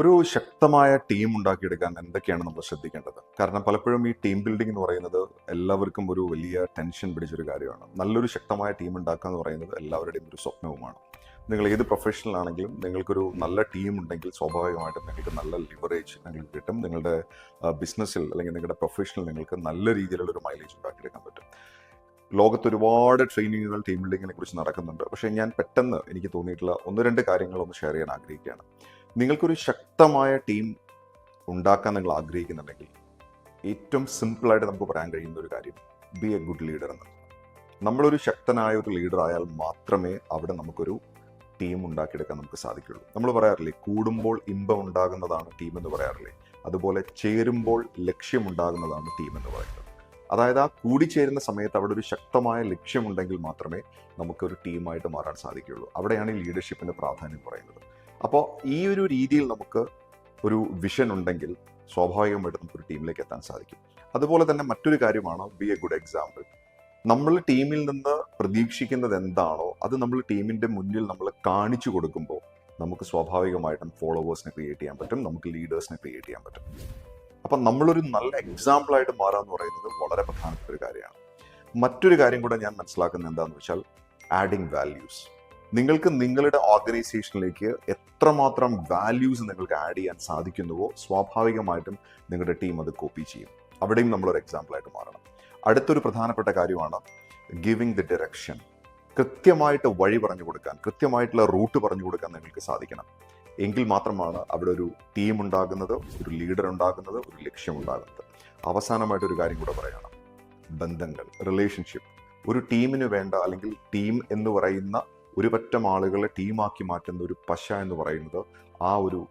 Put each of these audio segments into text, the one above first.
ഒരു ശക്തമായ ടീം ഉണ്ടാക്കിയെടുക്കാൻ എന്തൊക്കെയാണ് നമ്മൾ ശ്രദ്ധിക്കേണ്ടത്? കാരണം പലപ്പോഴും ഈ ടീം ബിൽഡിംഗ് എന്ന് പറയുന്നത് എല്ലാവർക്കും ഒരു വലിയ ടെൻഷൻ പിടിച്ചൊരു കാര്യമാണ്. നല്ലൊരു ശക്തമായ ടീം ഉണ്ടാക്കുക എന്ന് പറയുന്നത് എല്ലാവരുടെയും ഒരു സ്വപ്നവുമാണ്. നിങ്ങൾ ഏത് പ്രൊഫഷണൽ ആണെങ്കിലും നിങ്ങൾക്കൊരു നല്ല ടീം ഉണ്ടെങ്കിൽ സ്വാഭാവികമായിട്ടും നിങ്ങൾക്ക് നല്ല ലിവറേജ് നിങ്ങൾക്ക് കിട്ടും. നിങ്ങളുടെ ബിസിനസ്സിൽ അല്ലെങ്കിൽ നിങ്ങളുടെ പ്രൊഫഷണൽ നിങ്ങൾക്ക് നല്ല രീതിയിലുള്ള ഒരു മൈലേജ് ഉണ്ടാക്കിയെടുക്കാൻ പറ്റും. ലോകത്ത് ഒരുപാട് ട്രെയിനിങ്ങുകൾ ടീം ബിൽഡിങ്ങിനെ കുറിച്ച് നടക്കുന്നുണ്ട്. പക്ഷേ ഞാൻ പെട്ടെന്ന് എനിക്ക് തോന്നിയിട്ടുള്ള ഒന്ന് രണ്ട് കാര്യങ്ങൾ ഒന്ന് ഷെയർ ചെയ്യാൻ ആഗ്രഹിക്കുകയാണ്. നിങ്ങൾക്കൊരു ശക്തമായ ടീം ഉണ്ടാക്കാൻ നിങ്ങൾ ആഗ്രഹിക്കുന്നുണ്ടെങ്കിൽ ഏറ്റവും സിമ്പിളായിട്ട് നമുക്ക് പറയാൻ കഴിയുന്ന ഒരു കാര്യം ബി എ ഗുഡ് ലീഡർ എന്ന്. നമ്മളൊരു ശക്തനായ ഒരു ലീഡർ ആയാൽ മാത്രമേ അവിടെ നമുക്കൊരു ടീം ഉണ്ടാക്കിയെടുക്കാൻ നമുക്ക് സാധിക്കുള്ളൂ നമ്മൾ പറയാറില്ലേ കൂടുമ്പോൾ ഇമ്പം ഉണ്ടാകുന്നതാണ് ടീം എന്ന് പറയാറില്ലേ? അതുപോലെ ചേരുമ്പോൾ ലക്ഷ്യമുണ്ടാകുന്നതാണ് ടീം എന്ന് പറയുന്നത്. അതായത് ആ കൂടിച്ചേരുന്ന സമയത്ത് അവിടെ ഒരു ശക്തമായ ലക്ഷ്യമുണ്ടെങ്കിൽ മാത്രമേ നമുക്കൊരു ടീമായിട്ട് മാറാൻ സാധിക്കുകയുള്ളൂ. അവിടെയാണ് ഈ ലീഡർഷിപ്പിന്റെ പ്രാധാന്യം പറയുന്നത്. അപ്പോൾ ഈ ഒരു രീതിയിൽ നമുക്ക് ഒരു വിഷൻ ഉണ്ടെങ്കിൽ സ്വാഭാവികമായിട്ട് നമുക്കൊരു ടീമിലേക്ക് എത്താൻ സാധിക്കും. അതുപോലെ തന്നെ മറ്റൊരു കാര്യമാണ് ബി എ ഗുഡ് എക്സാമ്പിൾ നമ്മൾ ടീമിൽ നിന്ന് പ്രതീക്ഷിക്കുന്നത് എന്താണോ അത് നമ്മൾ ടീമിന്റെ മുന്നിൽ നമ്മൾ കാണിച്ചു കൊടുക്കുമ്പോൾ നമുക്ക് സ്വാഭാവികമായിട്ടും ഫോളോവേഴ്സിനെ ക്രിയേറ്റ് ചെയ്യാൻ പറ്റും നമുക്ക് ലീഡേഴ്സിനെ ക്രിയേറ്റ് ചെയ്യാൻ പറ്റും. അപ്പം നമ്മളൊരു നല്ല എക്സാമ്പിളായിട്ട് മാറുക എന്ന് പറയുന്നത് വളരെ പ്രധാനപ്പെട്ട ഒരു കാര്യമാണ്. മറ്റൊരു കാര്യം കൂടെ ഞാൻ മനസ്സിലാക്കുന്നത് എന്താണെന്ന് വെച്ചാൽ ആഡിങ് വാല്യൂസ് നിങ്ങൾക്ക് നിങ്ങളുടെ ഓർഗനൈസേഷനിലേക്ക് എത്രമാത്രം വാല്യൂസ് നിങ്ങൾക്ക് ആഡ് ചെയ്യാൻ സാധിക്കുന്നുവോ സ്വാഭാവികമായിട്ടും നിങ്ങളുടെ ടീം അത് കോപ്പി ചെയ്യും. അവിടെയും നമ്മളൊരു എക്സാമ്പിളായിട്ട് മാറണം. അടുത്തൊരു പ്രധാനപ്പെട്ട കാര്യമാണ് ഗിവിങ് ദി ഡിറക്ഷൻ കൃത്യമായിട്ട് വഴി പറഞ്ഞു കൊടുക്കാൻ കൃത്യമായിട്ടുള്ള റൂട്ട് പറഞ്ഞു കൊടുക്കാൻ നിങ്ങൾക്ക് സാധിക്കണം. എങ്കിൽ മാത്രമാണ് അവിടെ ഒരു ടീം ഉണ്ടാകുന്നത് ഒരു ലീഡർ ഉണ്ടാകുന്നത് ഒരു ലക്ഷ്യം ഉണ്ടാകുന്നത്. അവസാനമായിട്ട് ഒരു കാര്യം കൂടെ പറയണം. ബന്ധങ്ങൾ റിലേഷൻഷിപ്പ് ഒരു ടീമിന് വേണ്ട അല്ലെങ്കിൽ ടീം എന്ന് പറയുന്ന ഒരു പറ്റം ആളുകളെ ടീമാക്കി മാറ്റുന്ന ഒരു പശ എന്ന് പറയുന്നത് ആ ഒരു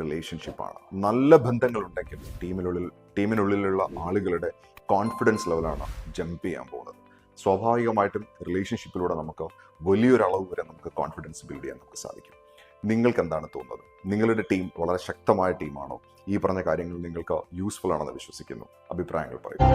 റിലേഷൻഷിപ്പാണ് നല്ല ബന്ധങ്ങളുണ്ടെങ്കിൽ ടീമിനുള്ളിൽ ടീമിനുള്ളിലുള്ള ആളുകളുടെ കോൺഫിഡൻസ് ലെവലാണ് ജമ്പ് ചെയ്യാൻ പോകുന്നത്. സ്വാഭാവികമായിട്ടും റിലേഷൻഷിപ്പിലൂടെ നമുക്ക് വലിയൊരളവ് വരെ നമുക്ക് കോൺഫിഡൻസ് ബിൽഡ് ചെയ്യാൻ നമുക്ക് സാധിക്കും. നിങ്ങൾക്ക് എന്താണ് തോന്നുന്നത്? നിങ്ങളുടെ ടീം വളരെ ശക്തമായ ടീമാണോ ഈ പറഞ്ഞ കാര്യങ്ങൾ നിങ്ങൾക്ക് യൂസ്ഫുൾ ആണെന്ന് വിശ്വസിക്കുന്നു. അഭിപ്രായങ്ങൾ പറയും